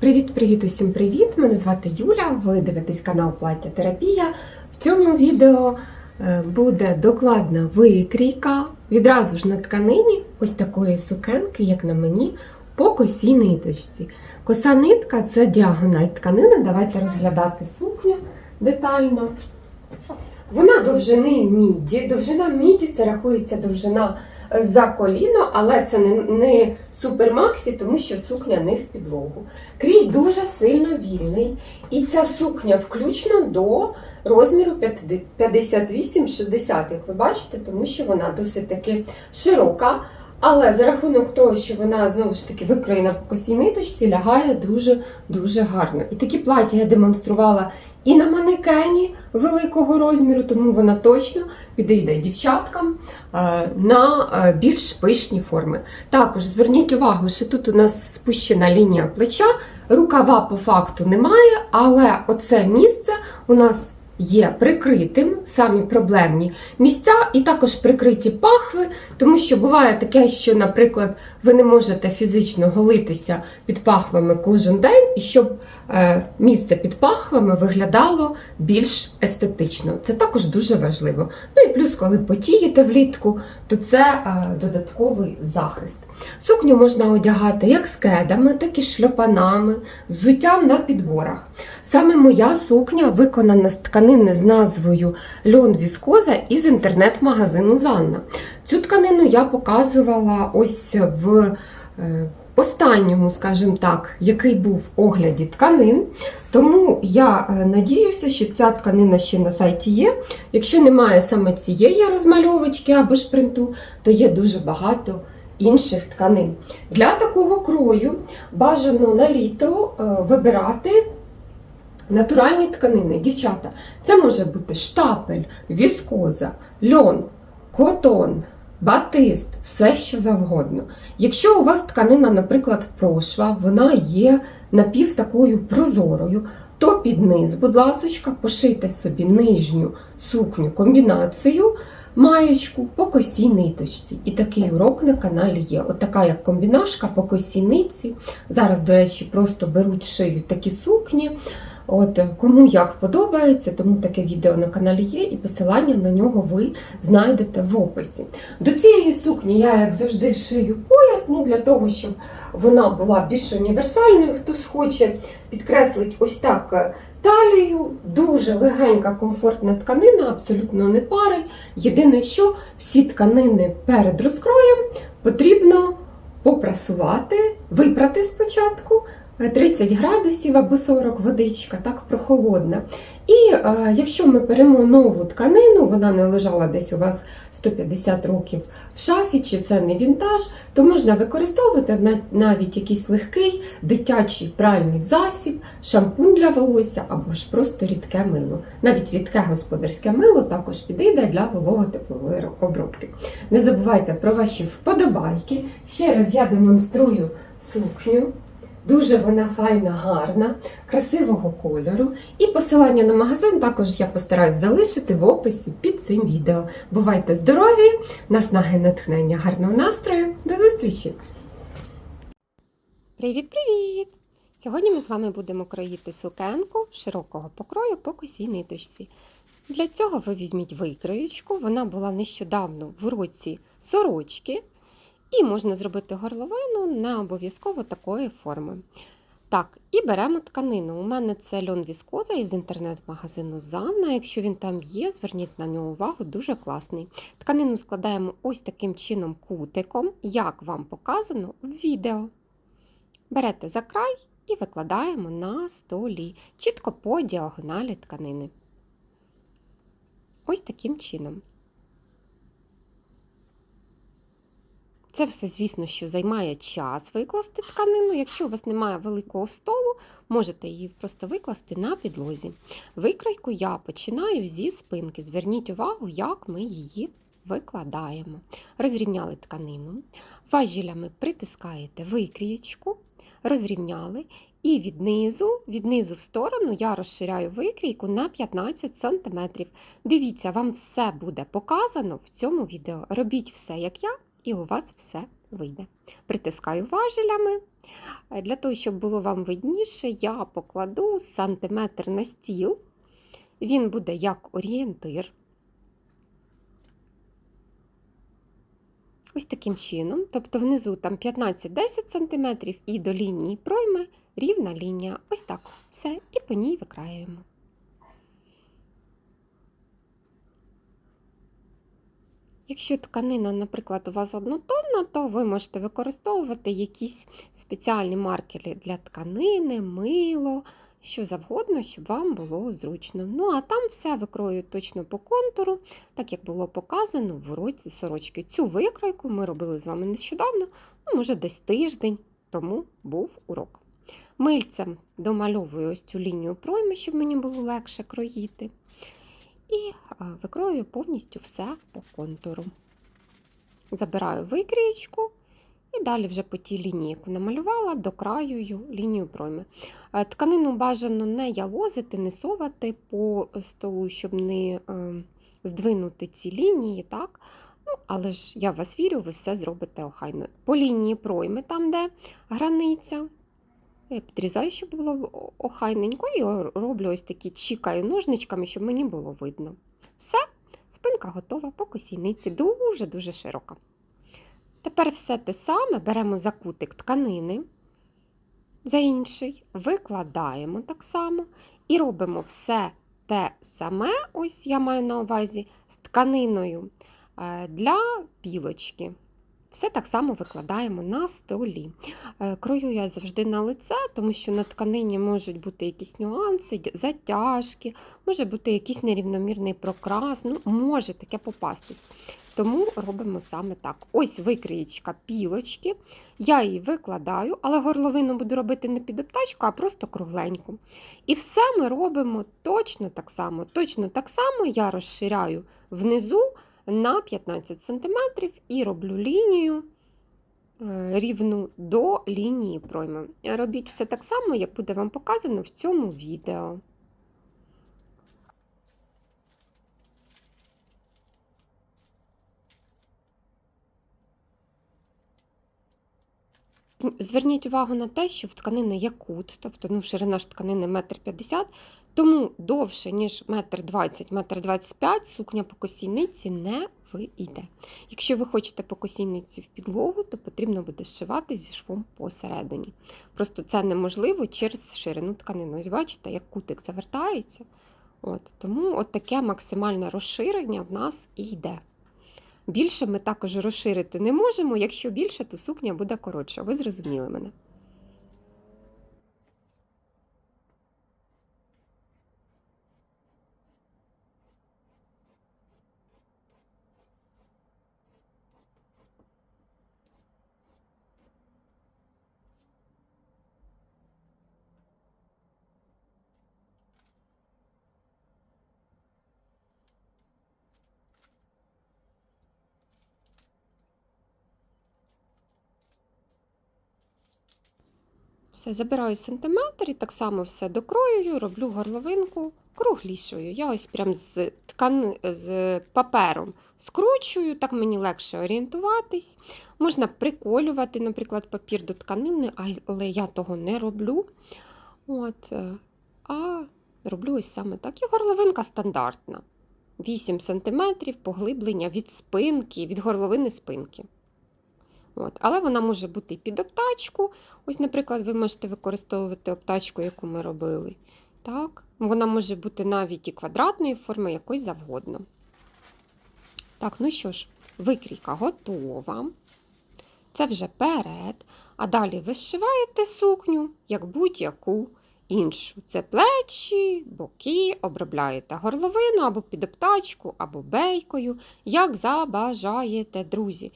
Привіт-привіт усім привіт! Мене звати Юля. Ви дивитесь канал Плаття Терапія. В цьому відео е, буде докладна викрійка відразу ж на тканині ось такої сукенки, як на мені, по косій ниточці. Коса нитка це діагональ тканини. Давайте розглядати сукню детально. Вона довжини міді. Довжина міді це рахується довжина за коліно, але це не, не супермаксі, тому що сукня не в підлогу. Крій дуже сильно вільний, і ця сукня включно до розміру 58-60, як ви бачите, тому що вона досить таки широка. Але за рахунок того, що вона знову ж таки викроєна по косій ниточці, лягає дуже-дуже гарно. І такі плаття я демонструвала і на манекені великого розміру, тому вона точно підійде дівчаткам е, на е, більш пишні форми. Також зверніть увагу, що тут у нас спущена лінія плеча, рукава по факту немає, але оце місце у нас є прикритим, самі проблемні місця, і також прикриті пахви, тому що буває таке, що, наприклад, ви не можете фізично голитися під пахвами кожен день, і щоб е, місце під пахвами виглядало більш естетично. Це також дуже важливо. Ну і плюс, коли потієте влітку, то це е, додатковий захист. Сукню можна одягати як з кедами, так і з шльопанами, з взуттям на підборах. Саме моя сукня виконана з тканини з назвою Льон Віскоза із інтернет-магазину Занна. Цю тканину я показувала ось в е, останньому, скажімо так, який був в огляді тканин. Тому я е, надіюся, що ця тканина ще на сайті є. Якщо немає саме цієї розмальовочки або шпринту, то є дуже багато інших тканин. Для такого крою бажано на літо е, вибирати натуральні тканини. Дівчата, це може бути штапель, віскоза, льон, котон. Батист, все що завгодно. Якщо у вас тканина, наприклад, прошва, вона є напів такою прозорою, то під низ, будь ласочка, пошийте собі нижню сукню комбінацію, маєчку по косій ниточці. І такий урок на каналі є. От така як комбінашка по косій нитці. Зараз, до речі, просто беруть шиють такі сукні. От кому як подобається, тому таке відео на каналі є, і посилання на нього ви знайдете в описі. До цієї сукні я, як завжди, шию пояс, ну для того, щоб вона була більш універсальною. Хтось хоче підкреслити ось так е, талію, дуже легенька, комфортна тканина, абсолютно не парить. Єдине, що всі тканини перед розкроєм потрібно попрасувати, випрати спочатку. 30 градусів або 40 водичка, так прохолодна. І е, якщо ми беремо нову тканину, вона не лежала десь у вас 150 років в шафі, чи це не вінтаж, то можна використовувати навіть якийсь легкий дитячий пральний засіб, шампунь для волосся або ж просто рідке мило. Навіть рідке господарське мило також підійде для волого-теплової обробки. Не забувайте про ваші вподобайки. Ще раз я демонструю сукню. Дуже вона файна, гарна, красивого кольору. І посилання на магазин також я постараюсь залишити в описі під цим відео. Бувайте здорові! Наснаги натхнення, гарного настрою! До зустрічі! Привіт-привіт! Сьогодні ми з вами будемо кроїти сукенку широкого покрою по косій ниточці. Для цього ви візьміть викроєчку, вона була нещодавно в році сорочки. І можна зробити горловину не обов'язково такої форми. Так, і беремо тканину. У мене це льон віскоза із інтернет-магазину Занна. Якщо він там є, зверніть на нього увагу, дуже класний. Тканину складаємо ось таким чином кутиком, як вам показано в відео. Берете за край і викладаємо на столі, чітко по діагоналі тканини. Ось таким чином. Це все, звісно, що займає час викласти тканину. Якщо у вас немає великого столу, можете її просто викласти на підлозі. Викройку я починаю зі спинки. Зверніть увагу, як ми її викладаємо. Розрівняли тканину, важілями притискаєте викрієчку, розрівняли. І від низу, від низу в сторону я розширяю викрійку на 15 см. Дивіться, вам все буде показано в цьому відео. Робіть все, як я, і у вас все вийде. Притискаю важелями. Для того, щоб було вам видніше, я покладу сантиметр на стіл. Він буде як орієнтир. Ось таким чином. Тобто внизу там 15-10 см і до лінії пройми рівна лінія. Ось так. Все. І по ній викраюємо. Якщо тканина, наприклад, у вас однотонна, то ви можете використовувати якісь спеціальні маркери для тканини, мило, що завгодно, щоб вам було зручно. Ну, а там все викрою точно по контуру, так як було показано в уроці сорочки. Цю викройку ми робили з вами нещодавно, ну, може, десь тиждень тому був урок. Мильцем домальовую ось цю лінію пройми, щоб мені було легше кроїти. І викрою повністю все по контуру. Забираю викрієчку і далі вже по тій лінії, яку намалювала, докраюю лінію пройми. Е, Тканину бажано не ялозити, не совати по столу, щоб не е, здвинути ці лінії. так? Ну, але ж я вас вірю, ви все зробите охайно. По лінії пройми, там, де границя, я підрізаю, щоб було охайненько, і роблю ось такі чікаю ножничками, щоб мені було видно. Все, спинка готова по косійниці, дуже-дуже широка. Тепер все те саме беремо за кутик тканини, за інший, викладаємо так само і робимо все те саме, ось я маю на увазі, з тканиною е, для пілочки. Все так само викладаємо на столі. Е, Крою я завжди на лице, тому що на тканині можуть бути якісь нюанси, затяжки, може бути якийсь нерівномірний прокрас, ну, може таке попастись. Тому робимо саме так. Ось викриєчка пілочки. Я її викладаю, але горловину буду робити не під обтачку, а просто кругленьку. І все ми робимо точно так само. Точно так само я розширяю внизу на 15 см і роблю лінію е, рівну до лінії пройми. Робіть все так само, як буде вам показано в цьому відео. Зверніть увагу на те, що в тканини є кут, тобто ну, ширина ж тканини 1,50 м, тому довше, ніж 1,20 м, 1,25 м сукня по косійниці не вийде. Якщо ви хочете по косійниці в підлогу, то потрібно буде зшивати зі швом посередині. Просто це неможливо через ширину тканини. Ось бачите, як кутик завертається. От, тому от таке максимальне розширення в нас і йде. Більше ми також розширити не можемо. Якщо більше, то сукня буде коротша. Ви зрозуміли мене. Все, забираю сантиметр і так само все докроюю, роблю горловинку круглішою. Я ось прям з ткани, з папером скручую, так мені легше орієнтуватись. Можна приколювати, наприклад, папір до тканини, але я того не роблю. От, е, а роблю ось саме так. І горловинка стандартна. 8 см поглиблення від спинки, від горловини спинки. От. Але вона може бути і під обтачку. Ось, наприклад, ви можете використовувати обтачку, яку ми робили. Так? Вона може бути навіть і квадратної форми, якось завгодно. Так, ну що ж, викрійка готова. Це вже перед. А далі ви зшиваєте сукню, як будь-яку іншу. Це плечі, боки, обробляєте горловину або під обтачку, або бейкою, як забажаєте, друзі.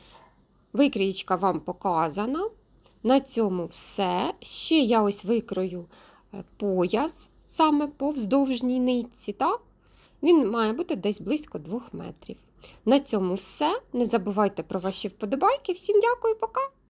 Викрієчка вам показана. На цьому все. Ще я ось викрою е, пояс саме по вздовжній нитці. так? Він має бути десь близько 2 метрів. На цьому все. Не забувайте про ваші вподобайки. Всім дякую, пока!